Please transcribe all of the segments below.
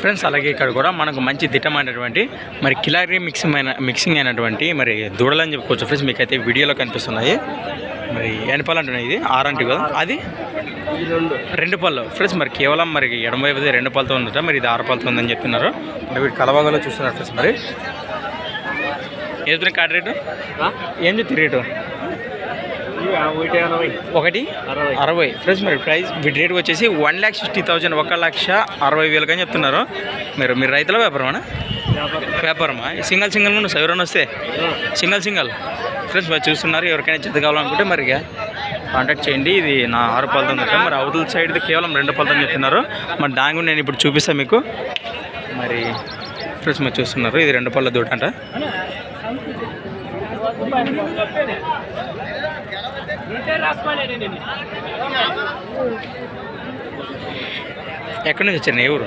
Friends అలాగే ఇక్కడ కూడా మనకు మంచి దిట్టమైనటువంటి మరి కిలారీ మిక్సింగ్ అయిన మిక్సింగ్ అయినటువంటి మరి దూడలని చెప్పుకోవచ్చు ఫ్రెండ్స్ మీకు అయితే వీడియోలో కనిపిస్తున్నాయి. మరి అంటున్నాయి ఇది? ఆరంటి కదా? అది? రెండు పళ్ళు. ఫ్రెండ్స్ మరి కేవలం మరి ఎడమ వైపు రెండు పళ్ళతో ఉందట మరి ఇది ఆరు పళ్ళతో ఉందని చెప్తున్నారు. మరి వీటి కలవగలో చూస్తున్నారు ఫ్రెండ్స్ మరి. ఏది కార్డ్ రేటు ఏం చెప్తుంది రేటు ఒకటి అరవై. ఫ్రెండ్స్ మరి ప్రైస్ వీటి రేట్ వచ్చేసి వన్ ల్యాక్ సిక్స్టీ థౌజండ్ ఒక లక్ష అరవై వేలకు అని చెప్తున్నారు. మీరు మీరు రైతుల వ్యాపారమా? వ్యాపారమా సింగల్ సింగల్ ఉన్న ఎవరైనా వస్తే. Single single. ఫ్రెండ్స్ మరి చూస్తున్నారు ఎవరికైనా జత కావాలనుకుంటే మరి కాంటాక్ట్ చేయండి. ఇది నా ఆరు పళ్ళతో మరి అవతల సైడ్ కేవలం రెండు పళ్ళతో చెప్తున్నారు. మరి దాని నేను ఇప్పుడు చూపిస్తాను మీకు. మరి ఫ్రెండ్స్ మరి చూస్తున్నారు ఇది రెండు పళ్ళ దూట అంట. ఎక్కడి నుంచి వచ్చారు? ఏ ఊరు?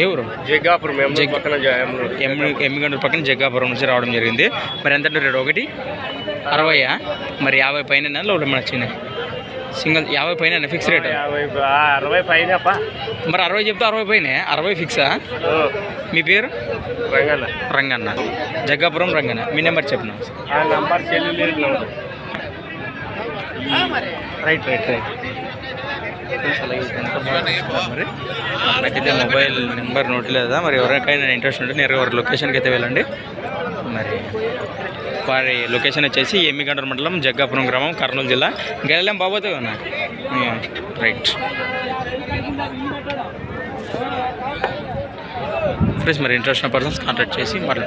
ఏ ఊరు? జగ్గాపురం పక్కన జాయంలో ఎమ్మి ఎమ్మిగండ్ల పక్కన జగ్గాపురం నుంచి రావడం జరిగింది. మరి ఎంత రేటు? ఒకటి? అరవైయా మరి యాభై పైన మన వచ్చింది? సింగిల్ యాభై పైన ఫిక్స్ రేట్? అరవై పైన మరి అరవై చెప్తే అరవై పైన? అరవై ఫిక్సా? మీ పేరు? రంగన్న. రంగన్న. జగ్గాపురం రంగన్న. మీ నెంబర్ చెప్పిన ఆ నంబర్ చెల్లి లేదు రైట్ రైట్ రైట్ మరి? నాకైతే మొబైల్ నెంబర్ నోట్ లేదా? మరి ఎవరికైనా ఇంట్రెస్ట్ ఉంటే నేరుగా వారి లొకేషన్కి అయితే వెళ్ళండి. మరి వారి లొకేషన్ వచ్చేసి ఎమ్మిగండ్ర మండలం జగ్గాపురం గ్రామం కర్నూలు జిల్లా. గెలలేం బాబోతే కదా రైట్ ఫ్రెండ్స్ మరి ఇంట్రెస్ట్ ఉన్న పర్సన్స్ కాంటాక్ట్ చేసి మరి